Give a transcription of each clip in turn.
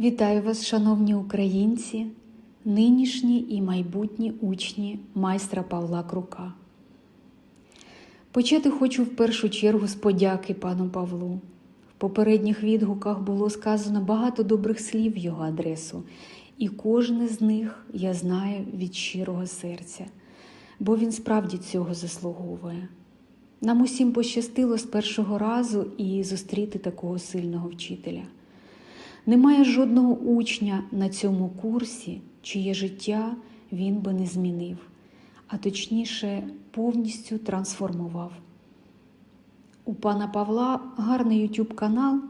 Вітаю вас, шановні українці, нинішні і майбутні учні майстра Павла Крука. Почати хочу в першу чергу з подяки пану Павлу. В попередніх відгуках було сказано багато добрих слів в його адресу, і кожне з них я знаю від щирого серця, бо він справді цього заслуговує. Нам усім пощастило з першого разу і зустріти такого сильного вчителя. Немає жодного учня на цьому курсі, чиє життя він би не змінив, а точніше, повністю трансформував. У пана Павла гарний YouTube канал,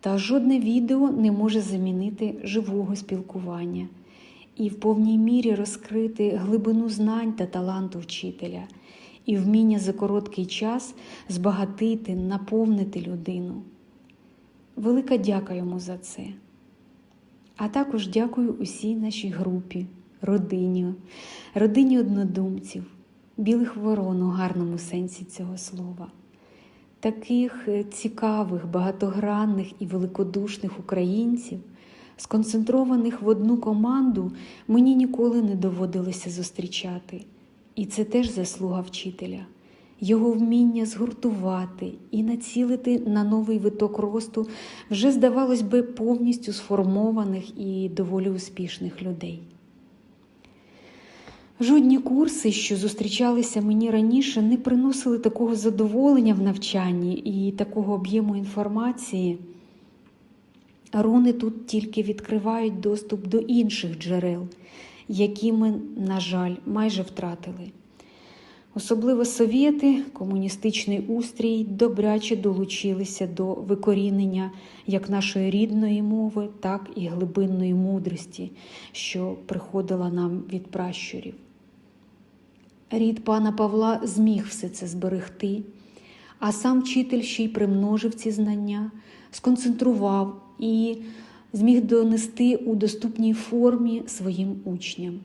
та жодне відео не може замінити живого спілкування і в повній мірі розкрити глибину знань та таланту вчителя, і вміння за короткий час збагатити, наповнити людину. Велика дяка йому за це. А також дякую усій нашій групі, родині, родині однодумців, білих ворон у гарному сенсі цього слова, таких е, цікавих, багатогранних і великодушних українців, сконцентрованих в одну команду, мені ніколи не доводилося зустрічати. І це теж заслуга вчителя його вміння згуртувати і націлити на новий виток росту вже, здавалось би, повністю сформованих і доволі успішних людей. Жодні курси, що зустрічалися мені раніше, не приносили такого задоволення в навчанні і такого об'єму інформації. Руни тут тільки відкривають доступ до інших джерел, які ми, на жаль, майже втратили. Особливо совєти, комуністичний устрій добряче долучилися до викорінення як нашої рідної мови, так і глибинної мудрості, що приходила нам від пращурів. Рід пана Павла зміг все це зберегти, а сам вчитель ще й примножив ці знання, сконцентрував і зміг донести у доступній формі своїм учням.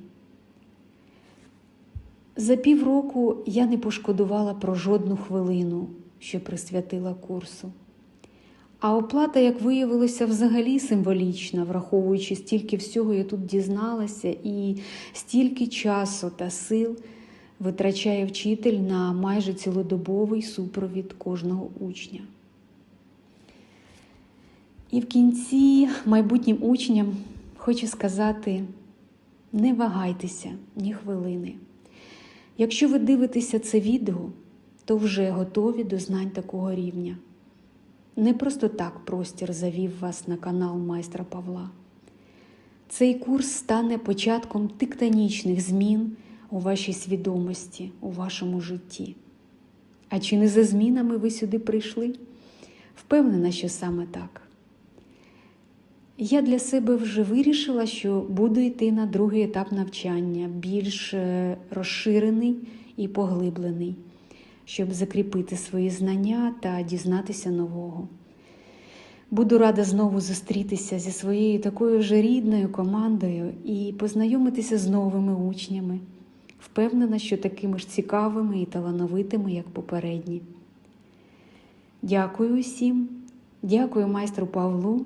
За півроку я не пошкодувала про жодну хвилину, що присвятила курсу. А оплата, як виявилося, взагалі символічна, враховуючи стільки всього я тут дізналася, і стільки часу та сил витрачає вчитель на майже цілодобовий супровід кожного учня. І в кінці майбутнім учням хочу сказати: не вагайтеся ні хвилини. Якщо ви дивитеся це відео, то вже готові до знань такого рівня. Не просто так простір завів вас на канал майстра Павла. Цей курс стане початком тектонічних змін у вашій свідомості, у вашому житті. А чи не за змінами ви сюди прийшли? Впевнена, що саме так. Я для себе вже вирішила, що буду йти на другий етап навчання, більш е, розширений і поглиблений, щоб закріпити свої знання та дізнатися нового. Буду рада знову зустрітися зі своєю такою вже рідною командою і познайомитися з новими учнями. Впевнена, що такими ж цікавими і талановитими, як попередні. Дякую усім, дякую майстру Павлу